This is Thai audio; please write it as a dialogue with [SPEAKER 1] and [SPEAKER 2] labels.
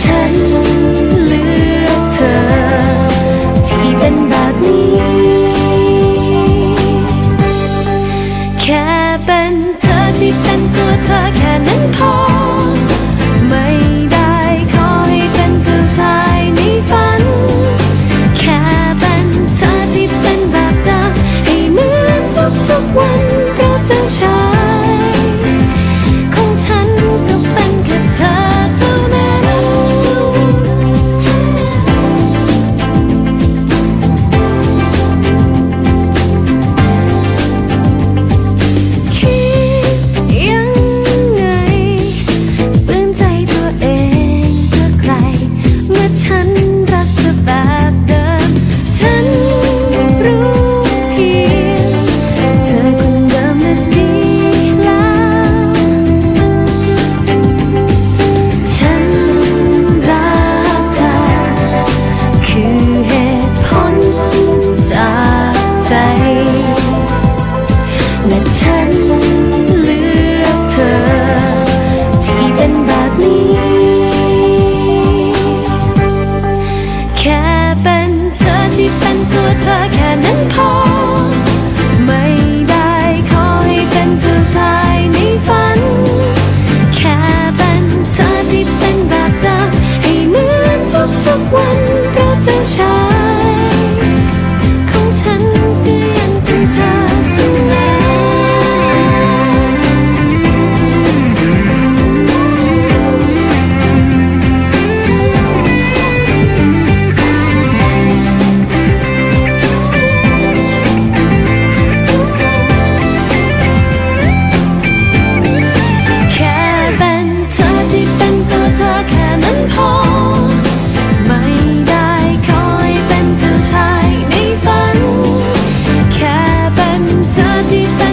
[SPEAKER 1] ฉัน 家 Тоді та